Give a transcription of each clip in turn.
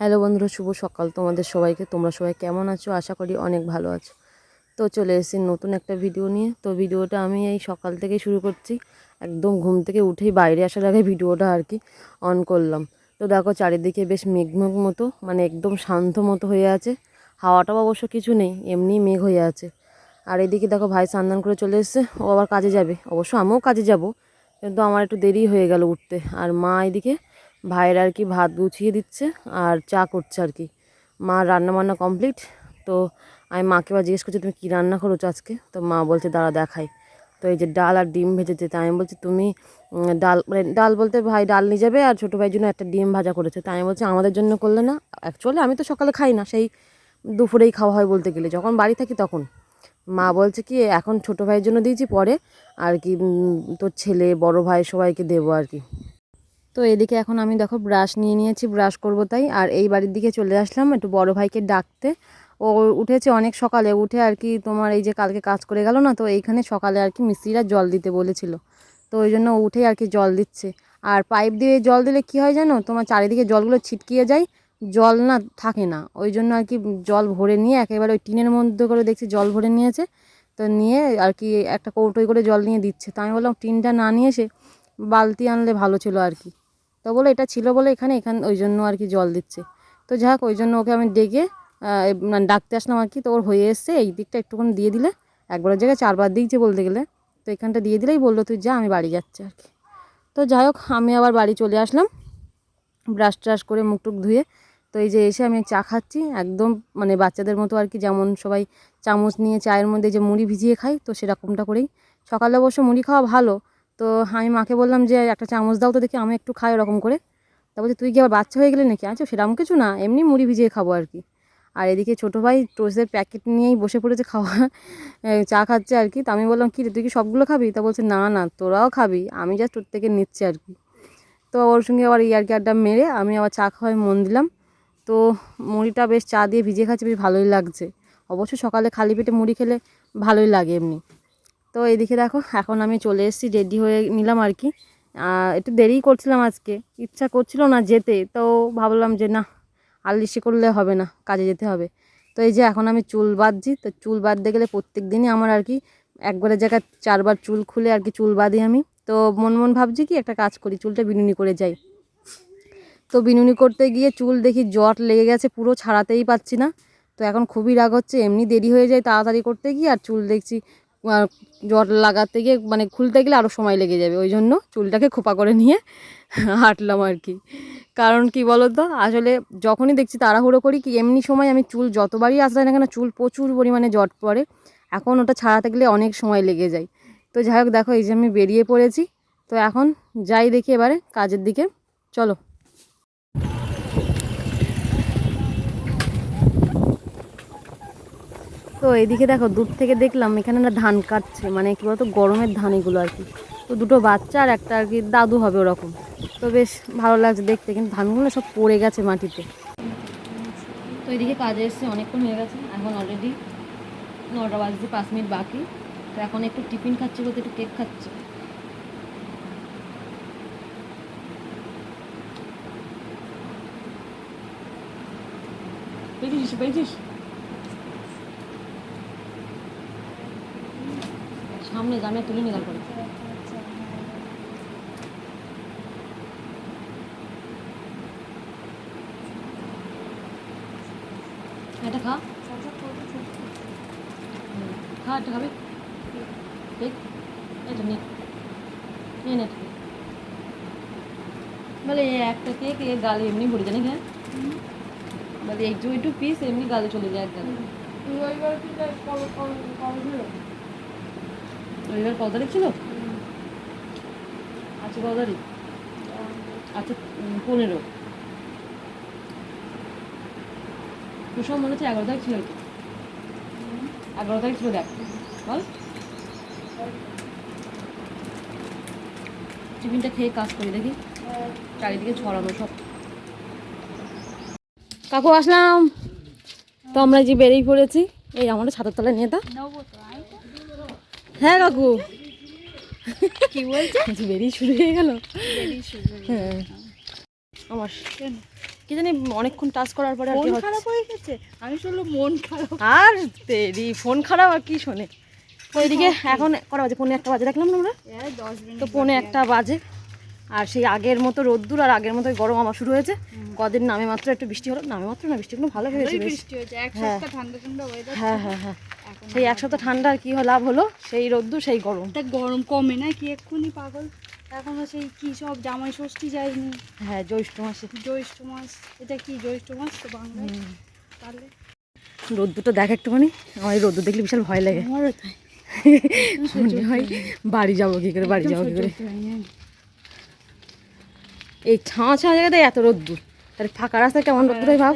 Hello বন্ধুরা, শুভ সকাল তোমাদের সবাইকে। তোমরা সবাই কেমন আছো? আশা করি অনেক ভালো আছো। তো চলে এসেছি নতুন একটা ভিডিও নিয়ে। তো ভিডিওটা আমি এই সকাল থেকে শুরু করছি। একদম ঘুম থেকে উঠেই বাইরে আসার আগে ভিডিওটা আর কি অন করলাম। তো দেখো, চারিদিকে বেশ মেঘমেঘ মতো মানে একদম শান্ত মতো হয়ে আছে। হাওয়াটাও অবশ্য কিছু নেই এমনি মেঘ হয়ে আছে। আর এদিকে দেখো, ভাই স্নান করে চলে এসছে। ও আবার কাজে যাবে। অবশ্য আমিও কাজে যাব, কিন্তু আমার একটু দেরি হয়ে গেল উঠতে। আর মা এদিকে ভাইয়ের আর কি ভাত গুছিয়ে দিচ্ছে আর চা করছে আর কি। মা রান্না বান্না কমপ্লিট তো আমি মাকে এবার জিজ্ঞেস করছি, তুমি কী রান্না করেছ আজকে? তো মা বলছে, দাঁড়া, দেখাই। তো এই যে ডাল আর ডিম ভেজেছে তাই আমি বলছি, তুমি ডাল মানে ডাল বলতে ভাই ডাল নিয়ে যাবে আর ছোটো ভাইয়ের জন্য একটা ডিম ভাজা করেছে। তাই আমি বলছি, আমাদের জন্য করলে না অ্যাকচুয়ালি আমি তো সকালে খাই না, সেই দুপুরেই খাওয়া হয় বলতে গেলে। যখন বাড়ি থাকি তখন। মা বলছে কি, এখন ছোটো ভাইয়ের জন্য দিয়েছি, পরে আর কি তোর ছেলে, বড় ভাই সবাইকে দেবো আর কি। তো এদিকে এখন আমি দেখো ব্রাশ নিয়ে নিয়েছি ব্রাশ করব তাই। আর এই বাড়ির দিকে চলে আসলাম একটু বড় ভাইকে ডাকতে। ও উঠেছে অনেক সকালে, উঠে আর কি তোমার এই যে কালকে কাজ করে গেল না, তো এইখানে সকালে আর কি মিস্ত্রিরা জল দিতে বলেছিল। তো ওই জন্য উঠে আর কি জল দিচ্ছে। আর পাইপ দিয়ে জল দিলে কি হয় জানো, তোমার চারিদিকে জলগুলো ছিটকিয়ে যায়, জল না থাকে না। ওই জন্য আর কি জল ভরে নিয়ে একেবারে ওই টিনের মধ্যে করে দেখছি জল ভরে নিয়েছে। তো নিয়ে আর কি একটা কৌটোয় করে জল নিয়ে দিচ্ছে। তো আমি বললাম, টিনটা না নিয়ে এসে বালতি আনলে ভালো ছিল আর কি। তো বলে এটা ছিল বলে এখানে এখানে, ওই জন্য আর কি জল দিচ্ছে। তো যাক, ওই জন্য ওকে আমি ডেকে মানে ডাকতে আসলাম আর কি। তো ওর হয়ে এসছে, এই দিকটা একটুখানি দিয়ে দিলে। একবারের জায়গায় চারবার দিকছে বলতে গেলে। তো এখানটা দিয়ে দিলেই বলল, তুই যা, আমি বাড়ি যাচ্ছি আর কি। তো যাই হোক, আমি আবার বাড়ি চলে আসলাম। ব্রাশ ট্রাশ করে মুখ টুক ধুয়ে, তো এই যে এসে আমি চা খাচ্ছি। একদম মানে বাচ্চাদের মতো আর কি, যেমন সবাই চামচ নিয়ে চায়ের মধ্যে যে মুড়ি ভিজিয়ে খাই তো সেরকমটা করেই। সকালে অবশ্য মুড়ি খাওয়া ভালো তো আমি মাকে বললাম যে, একটা চামচ দাও তো দেখি, আমি একটু খাই ওরকম করে। তা বলছে, তুই কি আবার বাচ্চা হয়ে গেলে নাকি? আচ্ছা সেরকম কিছু না, এমনি মুড়ি ভিজিয়ে খাব আর কি। আর এদিকে ছোটো ভাই টোস্টের প্যাকেট নিয়েই বসে পড়েছে খাওয়া চা খাচ্ছে আর কি। তা আমি বললাম, কি রে, তুই কি সবগুলো খাবি? তা বলছে, না না, তোরাও খাবি, আমি জাস্ট তোর থেকে নিচ্ছি আর কি। তো ওর সঙ্গে আবার ইয়ারকি আড্ডা মেরে আমি আবার চা খাওয়ায় মন দিলাম। তো মুড়িটা বেশ চা দিয়ে ভিজিয়ে খাচ্ছি, বেশ ভালোই লাগছে। অবশ্য সকালে খালি পেটে মুড়ি খেলে ভালোই লাগে এমনি। তো এইদিকে দেখো, এখন আমি চলে এসেছি রেডি হয়ে নিলাম আর কি। একটু দেরিই করছিলাম আজকে, ইচ্ছা করছিল না যেতে, তো ভাবলাম যে না আলসি করলে হবে না, কাজে যেতে হবে। তো এই যে এখন আমি চুল বাঁধছি, তো চুল বাঁধতে গেলে প্রত্যেক দিনই আমার আর কি একবারের জায়গায় চারবার চুল খুলে আর কি চুল বাঁধি আমি। তো মন মন ভাবছি কি, একটা কাজ করি, চুলটা বিনুনি করে যাই। তো বিনুনি করতে গিয়ে চুল দেখি জট লেগে গেছে, পুরো ছাড়াতেই পাচ্ছি না। তো এখন খুবই রাগ হচ্ছে, এমনি দেরি হয়ে যায় তাড়াতাড়ি করতে গিয়ে, আর চুল দেখছি জট লাগাতে গিয়ে মানে খুলতে গেলে আরও সময় লেগে যাবে, ওই জন্য চুলটাকে খোপা করে নিয়ে হাঁটলাম আর কি। কারণ কি বলো তো আসলে যখনই দেখছি তাড়াহুড়ো করি কি এমনি সময় আমি চুল যতবারই আসলে না কেন চুল প্রচুর পরিমাণে জট পড়ে, এখন ওটা ছাড়াতে গেলে অনেক সময় লেগে যায়। তো যাই হোক, দেখো এই যে আমি বেরিয়ে পড়েছি, তো এখন যাই দেখি এবারে কাজের দিকে, চলো। তো এদিকে দেখো, দূর থেকে দেখলাম এখানে না ধান কাটছে মানে কি বলতো, গরমের ধান এগুলো আর কি। তো দুটো বাচ্চা আর একটা আর কি দাদু হবে ওরকম। তো বেশ ভালো লাগছে দেখতে, কিন্তু ধানগুলো সব পড়ে গেছে মাটিতে। তো এদিকে কাজে এসছে, অনেকক্ষণ হয়ে গেছে, এখন অলরেডি নটা বাজতে পাঁচ মিনিট বাকি। তো এখন একটু টিফিন খাচ্ছি বলতে একটু কেক খাচ্ছি। পেয়েছিস পেয়েছিস? সামনে জামে তুলে নিলাম করে। এটা খা। খা, এটা খাবি? ঠিক এটা নে। নে নে। বলে একটা কেক এ গালে এমনি ভরে জানি হ্যাঁ? বলে একটু একটু পিস এমনি গালে চলে যায় এক গালে। রবিবার কত তারিখ ছিল? আচ্ছা কত তারিখ আচ্ছা পনেরো। কুসুম মনে হচ্ছে এগারো তারিখ ছিল এগারো তারিখ ছিল দেখ। বল। টিফিনটা খেয়ে কাজ করি দেখি। চারিদিকে ছড়ানো সব। কাকু আসলাম। তো আমরা যে বেরিয়ে পড়েছি এই আমাদের ছাতার তলায় নিয়ে তা। হ্যাঁ কাকু কি বলছে? বেরিয়ে শুরু হয়ে গেল। হ্যাঁ আমার কি জানি অনেকক্ষণ টাচ করার পরে আর মন খারাপ হয়ে গেছে? আমি শুনলো মন খারাপ। আর তেরি ফোন খারাপ আর কি শোনে। ওইদিকে এখন কটা বাজে? পৌনে একটা বাজে রাখলাম না আমরা? তো পৌনে একটা বাজে। আর সেই আগের মতো রোদ্দুর আর আগের মতো গরম আমার শুরু হয়েছে। কদিন নামে মাত্র একটু বৃষ্টি হলো। নামে মাত্র না বৃষ্টি কিন্তু ভালো হয়েছে হ্যাঁ। সপ্তাহ ঠান্ডা ঠান্ডা হ্যাঁ হ্যাঁ হ্যাঁ। সেই এক সপ্তাহ ঠান্ডার কি লাভ হলো? সেই রোদ্দুর সেই গরম। তা গরম কমে না কি এক্ষুনি পাগল? এখনও সেই কি সব জামাই ষষ্ঠী যায়নি। হ্যাঁ জ্যৈষ্ঠ মাসে। জ্যৈষ্ঠ মাস এটা কি জ্যৈষ্ঠ মাস তো বাংলায়? তাহলে? রোদ্দুরটা দেখ একটুখানি। আমার এই রোদ্দুর দেখলে বিশাল ভয় লাগে। মনে হয় বাড়ি যাব কি করে বাড়ি যাব কি করে। এই ছাঁ ছাঁ জায়গাতে এত রোদ্দুর। তাহলে ফাঁকা রাস্তায় কেমন রোদ্দুর ভাব?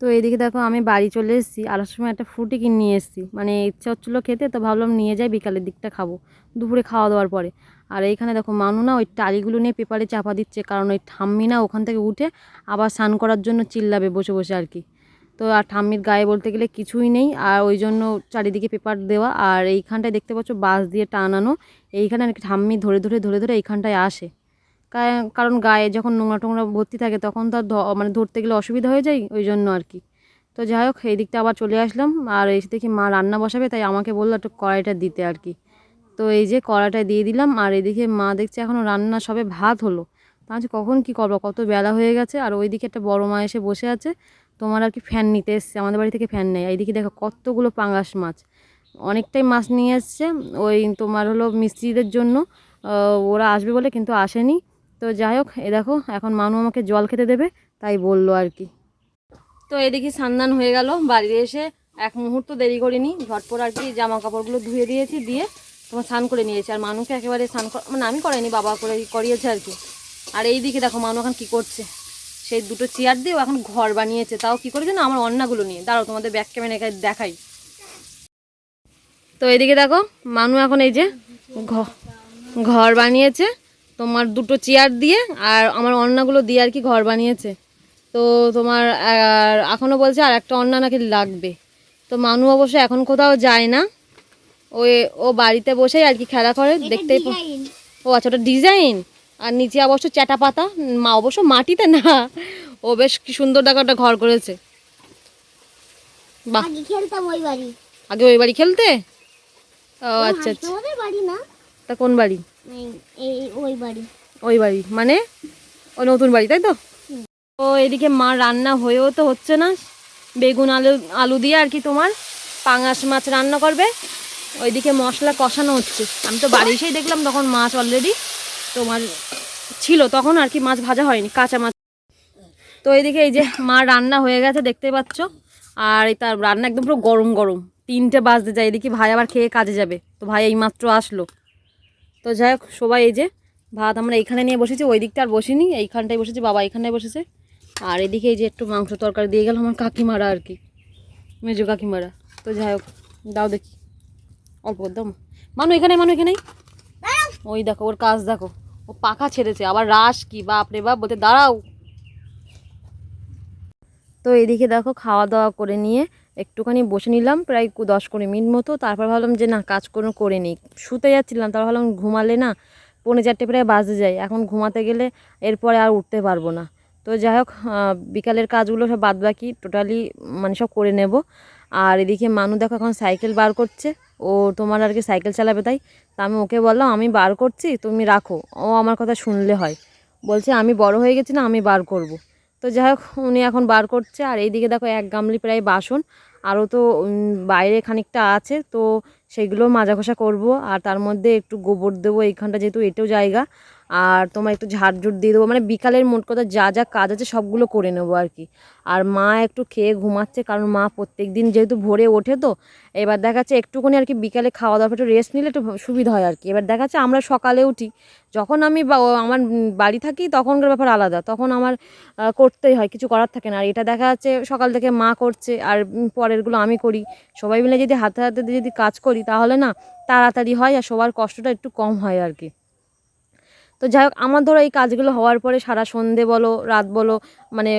তো। এইদিকে দেখো আমি বাড়ি চলে এসেছি। আসার সময় একটা ফ্রুটি কিনে নিয়ে এসেছি। মানে ইচ্ছা হচ্ছিল খেতে তো ভাবলাম নিয়ে যাই বিকালের দিকটা খাব। দুপুরে খাওয়া দাওয়ার পরে। আর এইখানে দেখো মানু না ওই টালিগুলো নিয়ে পেপারে চাপা দিচ্ছে কারণ ওই ঠাম্মি না ওখান থেকে উঠে আবার স্নান করার জন্য চিল্লাবে বসে বসে আর কি। তো আর ঠাম্মির গায়ে বলতে গেলে কিছুই নেই। আর ওই জন্য চারিদিকে পেপার দেওয়া। আর এইখানটায় দেখতে পাচ্ছ বাঁশ দিয়ে টানানো। এইখানে আর কি ঠাম্মি ধরে ধরে ধরে ধরে এইখানটায় আসে। কারণ গায়ে যখন নোংরা টোংরা ভর্তি থাকে তখন তো আর ধ- মানে ধরতে গেলে অসুবিধা হয়ে যায় ওই জন্য আর কি। তো যাই হোক, এই দিকটা আবার চলে আসলাম। আর এসে দেখি মা রান্না বসাবে, তাই আমাকে বলল একটু কড়াইটা দিতে আর কি। তো এই যে কড়াইটা দিয়ে দিলাম। আর এদিকে মা দেখছে এখনও রান্না সবে ভাত হলো। তা কখন কি করব? কত বেলা হয়ে গেছে। আর ওইদিকে একটা বড় মা এসে বসে আছে। তোমার আর কি ফ্যান নিতে এসছে, আমাদের বাড়ি থেকে ফ্যান নেই এইদিকে দেখো কতগুলো পাঙ্গাস মাছ। অনেকটাই মাছ নিয়ে এসছে, ওই তোমার হলো মিস্ত্রিদের জন্য ওরা আসবে বলে কিন্তু আসেনি। তো যাই হোক, এ দেখো, এখন মানু আমাকে জল খেতে দেবে, তাই বলল আর কি। তো এদিকে সান্দান হয়ে গেল বাড়ি এসে এক মুহূর্ত দেরি করিনি, ঝটপট আর কি জামা কাপড়গুলো ধুয়ে দিয়েছি, দিয়ে তোমার স্নান করে নিয়েছি। আর মানুকে একেবারে স্নান মানে আমি করাইনি, বাবা করে করিয়েছে আর কি। আর এই দিকে দেখো মানু এখন কী করছে। সেই দুটো চেয়ার দিয়ে এখন ঘর বানিয়েছে। তাও কী করেছে না? আমার অন্নাগুলো নিয়ে। দাঁড়াও তোমাদের ব্যাক ক্যামেরা দেখাই। তো এদিকে দেখো মানু এখন এই যে ঘর বানিয়েছে। তোমার দুটো চেয়ার দিয়ে আর আমার অন্নাগুলো দিয়ে আর কি ঘর বানিয়েছে। তো তোমার আর এখনও বলছে আর একটা অন্না নাকি লাগবে। তো মানু অবশ্য এখন কোথাও যায় না। ওই ও বাড়িতে বসেই আর কি খেলা করে। দেখতেই ও আচ্ছা ওটা ডিজাইন আর নিচে অবশ্য চ্যাটা পাতা মা অবশ্য মাটিতে না। ও বেশ কি সুন্দর দেখো একটা ঘর করেছে। বাহ। খেলতাম ওই বাড়ি। আগে ওই বাড়ি খেলতে? ও আচ্ছা আচ্ছা। বাড়ি না? তা কোন বাড়ি? ওই বাড়ি। ওই বাড়ি মানে? ওই নতুন বাড়ি তাই তো? তো এদিকে মা রান্না হয়েও তো হচ্ছে না। বেগুন আলু আলু দিয়ে আর কি তোমার পাঙাশ মাছ রান্না করবে। ওইদিকে মশলা কষানো হচ্ছে। আমি তো বাড়ি এসেই দেখলাম তখন মাছ অলরেডি তোমার ছিল, তখন আর কি মাছ ভাজা হয়নি, কাঁচা মাছ। তো এইদিকে এই যে মা রান্না হয়ে গেছে, দেখতে পাচ্ছ? আর এই তার রান্না একদম পুরো গরম গরম। তিনটে বাজতে যায়, এদিকে ভাই আবার খেয়ে কাজে যাবে। তো ভাই এইমাত্র আসলো। তো যাই হোক, সবাই এই যে ভাত আমরা এইখানে নিয়ে বসেছি, ওই দিকটা আর বসিনি, এইখানটায় বসেছি, বাবা এইখানটায় বসেছে। আর এদিকে এই যে একটু মাংস তরকারি দিয়ে গেল আমার কাকিমারা আর কি, মেজো কাকিমারা। তো যাই হোক, দাও দেখি। অল্প দাও মানু এখানে, মানু এখানেই ওই দেখো, ওর কাজ দেখো। ও পাখা ছেড়েছে, আবার রাস কি বাপ রে বাপ বলতে দাঁড়াও। তো এদিকে দেখো খাওয়া দাওয়া করে নিয়ে একটুখানি বসে নিলাম, প্রায় দশ কুড়ি মিনিট মতো। তারপর ভাবলাম যে না কাজ কোনো করে নিই। শুতে যাচ্ছিলাম, তারপর ভাবলাম ঘুমালে না, পৌনে চারটে প্রায় বাজে যায়। এখন ঘুমাতে গেলে এরপরে আর উঠতে পারব না। তো যাই হোক বিকালের কাজগুলো সব বাদ বাকি টোটালি মানে সব করে নেব। আর এদিকে মানু দেখো এখন সাইকেল বার করছে। ও তোমার আর কি সাইকেল চালাবে তাই? তা আমি ওকে বললাম, আমি বার করছি, তুমি রাখো। ও আমার কথা শুনলে হয়। বলছে, আমি বড় হয়ে গেছি না, আমি বার করব। তো যাই হোক, উনি এখন বার করছে। আর এইদিকে দেখো, এক গামলি প্রায় বাসন। আরও তো বাইরে খানিকটা আছে, তো সেগুলো মাজা ঘষা করব। আর তার মধ্যে একটু গোবর দেবো, এইখানটা যেহেতু এটাও জায়গা। আর তোমার একটু ঝাড়ঝুট দিয়ে দেবো। মানে বিকালের মোট কথা যা যা কাজ আছে সবগুলো করে নেব আর কি। আর মা একটু খেয়ে ঘুমাচ্ছে, কারণ মা প্রত্যেক দিন যেহেতু ভোরে ওঠে তো, এবার দেখা যাচ্ছে একটুখানি আর কি বিকালে খাওয়া দাওয়া, একটু রেস্ট নিলে একটু সুবিধা হয় আর কি। এবার দেখা যাচ্ছে আমরা সকালে উঠি, যখন আমি আমার বাড়ি থাকি তখনকার ব্যাপার আলাদা, তখন আমার করতেই হয়, কিছু করার থাকে না। আর এটা দেখা যাচ্ছে সকাল থেকে মা করছে, আর পরেরগুলো আমি করি। সবাই মিলে যদি হাতে হাতে যদি কাজ করি, তাহলে না তাড়াতাড়ি হয় আর সবার কষ্টটা একটু কম হয় আর কি। তো যাই হোক, আমার ধরো এই কাজগুলো হওয়ার পরে সারা সন্ধে বলো, রাত বলো মানে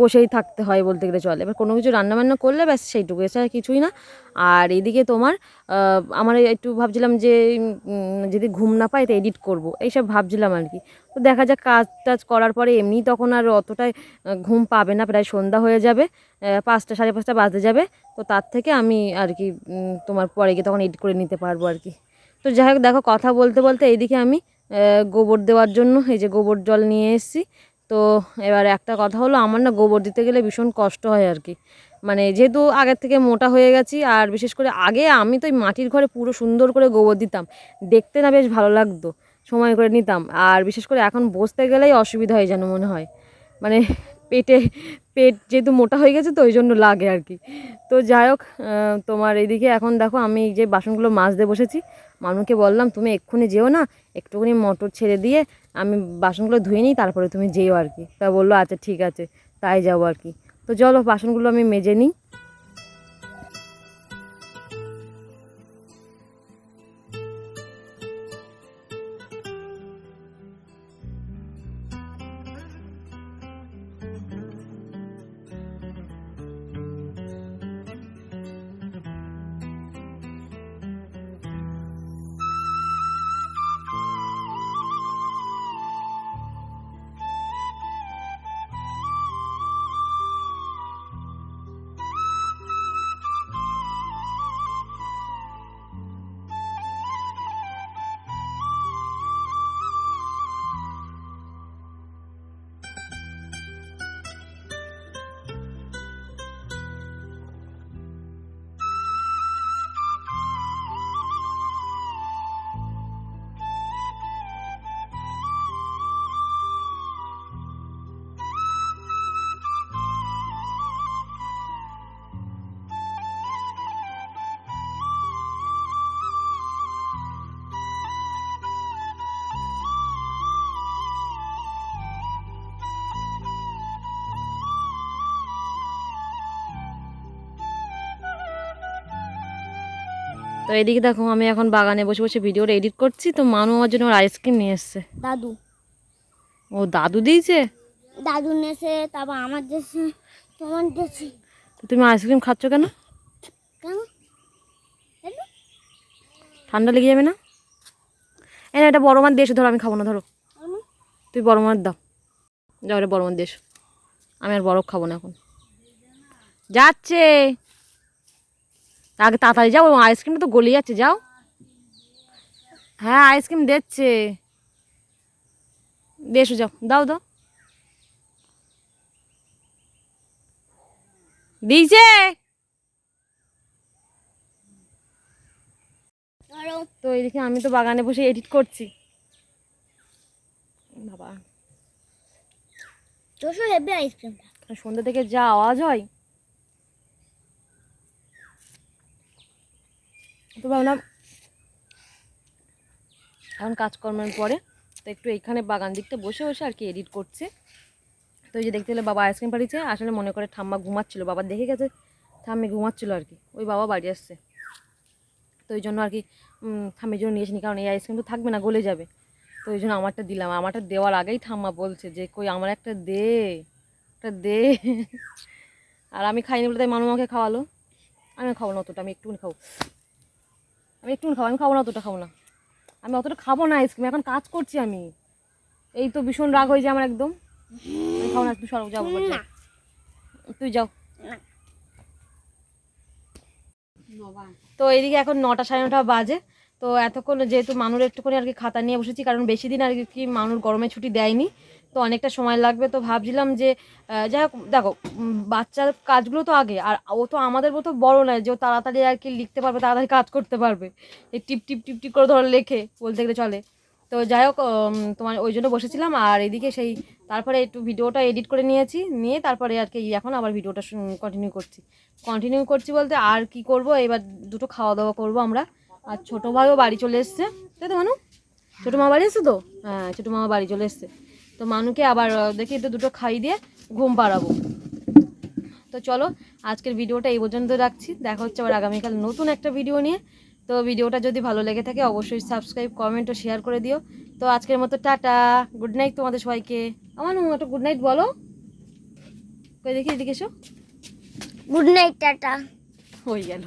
বসেই থাকতে হয় বলতে গেলে চলে। এবার কোনো কিছু রান্নাবান্না করলে ব্যাস সেইটুকু, এছাড়া কিছুই না। আর এদিকে তোমার আমার একটু ভাবছিলাম যে যদি ঘুম না পাই তো এডিট করব, এইসব ভাবছিলাম আর কি। তো দেখা যাক কাজ টাজ করার পরে এমনি তখন আর অতটাই ঘুম পাবে না, প্রায় সন্ধ্যা হয়ে যাবে পাঁচটা সাড়ে পাঁচটা বাজতে যাবে। তো তার থেকে আমি আর কি তোমার পরে গিয়ে তখন এডিট করে নিতে পারব আর কি। তো যাই হোক, দেখো কথা বলতে বলতে এইদিকে আমি গোবর দেওয়ার জন্য, এই যে গোবর জল নিয়ে এসেছি। তো এবার একটা কথা হলো, আমার না গোবর দিতে গেলে ভীষণ কষ্ট হয় আর কি। মানে যেহেতু আগের থেকে মোটা হয়ে গেছি, আর বিশেষ করে আগে আমি তো ওই মাটির ঘরে পুরো সুন্দর করে গোবর দিতাম। দেখতে না বেশ ভালো লাগতো, সময় করে নিতাম। আর বিশেষ করে এখন বসতে গেলেই অসুবিধা হয় যেন মনে হয়। মানে পেটে, পেট যেহেতু মোটা হয়ে গেছে তো, ওই জন্য লাগে আর কি। তো যাই হোক তোমার এইদিকে এখন দেখো, আমি যে বাসনগুলো মাজতে বসেছি। মানুকে বললাম, তুমি এক্ষুনি যেও না, একটুখানি মোটর ছেড়ে দিয়ে আমি বাসনগুলো ধুয়ে নিই, তারপরে তুমি যেও আর কি। তা বলল আচ্ছা ঠিক আছে, তাই যাব আর কি। তো চলো, বাসনগুলো আমি মেজে নিই। তো এদিকে দেখো আমি এখন বাগানে বসে বসে ভিডিওটা এডিট করছি। তো মানু আমার জন্য ওর আইসক্রিম নিয়ে এসছে। দাদু। ও দাদু দিয়েছে? দাদু নেছে তারপর আমার দেশে তোমার দেশে তুমি আইসক্রিম খাচ্ছ কেন? কেন? ঠান্ডা লেগে যাবে না? এই না এটা বড় মার দেশ ধরো আমি খাব না ধরো? তুই বড় মার দাও। যাও রে বড় মার দেশ আমি আর বরফ খাব না এখন। যাচ্ছে! আগে তাড়াতাড়ি যাও আইসক্রিমটা তো গলে যাচ্ছে যাও। হ্যাঁ আইসক্রিম দিচ্ছে। দেশো যাও দাও দাও। দিয়েছে। তো এইদিকে আমি তো বাগানে বসে এডিট করছি। বাবা। চোষো হেভি আইসক্রিমটা সন্ধ্যা থেকে যা আওয়াজ হয়। তো ভাবলাম এখন কাজকর্মের পরে তো একটু এইখানে বাগান দিকটা বসে বসে আর কি এডিট করছে। তো যে দেখতে পেলে বাবা আইসক্রিম পাঠিয়েছে, আসলে মনে করে ঠাম্মা ঘুমাচ্ছিল, বাবা দেখে গেছে ঠাম্মি ঘুমাচ্ছিল আর কি, ওই বাবা বাড়ি আসছে। তো ওই জন্য আর কি ঠাম্মির জন্য নিয়েছি কারণ এই আইসক্রিম তো থাকবে না, গলে যাবে। তো ওই জন্য আমারটা দিলাম, আমারটা দেওয়ার আগেই ঠাম্মা বলছে যে, কই, আমার একটা দে একটা দে। আর আমি খাইনি বলে তাই মানু আমাকে খাওয়ালো। আমি খাব না, অতটা আমি একটুখানি খাব। আমি একটুখানি খাব, আমি খাব না, অতটা খাব না। আমি অতটা খাব না আইসক্রিম, এখন কাজ করছি আমি। এই তো ভীষণ রাগ হয়ে যায় আমার একদম। খাব না তুই সরব যাব তুই যাও। তো এইদিকে এখন নটা সাড়ে নটা বাজে। তো এতক্ষণ যেহেতু মানুর একটুখানি আর কি খাতা নিয়ে বসেছি, কারণ বেশি দিন আর কি মানুর গরমে ছুটি দেয়নি। তো অনেকটা সময় লাগবে, তো ভাবছিলাম যে যাই হোক, দেখো বাচ্চার কাজগুলো তো আগে, আর ও তো আমাদের মতো বড় নয় যে ও তাড়াতাড়ি আর কি লিখতে পারবে, তাড়াতাড়ি কাজ করতে পারবে। এই টিপ টিপ টিপ টিপ করে ধরো লেখে, বলতে গেলে চলে। তো যাই হোক তোমার ওই জন্য বসেছিলাম, আর এদিকে সেই, তারপরে একটু ভিডিওটা এডিট করে নিয়েছি, নিয়ে তারপরে আর কি এখন আবার ভিডিওটা কন্টিনিউ করছি। কন্টিনিউ করছি বলতে আর কি করব, এবার দুটো খাওয়া দাওয়া করব আমরা। আর ছোটো ভাইও বাড়ি চলে এসছে, তাই তো, মানু? ছোটো মা বাড়ি এসছে তো? হ্যাঁ ছোটো মামা বাড়ি চলে এসছে। তো মানুকে আবার দেখি একটু দুটো খাই দিয়ে ঘুম পাড়াবো। তো চলো আজকের ভিডিওটা এই পর্যন্ত রাখছি। দেখা হচ্ছে আবার আগামীকাল নতুন একটা ভিডিও নিয়ে। তো ভিডিওটা যদি ভালো লেগে থাকে অবশ্যই সাবস্ক্রাইব কমেন্ট ও শেয়ার করে দিও। তো আজকের মতো টাটা গুড নাইট তোমাদের সবাইকে। আমার একটা গুড নাইট বলো। কই দেখি এদিকে এসো। Good night tata. হয়ে গেল।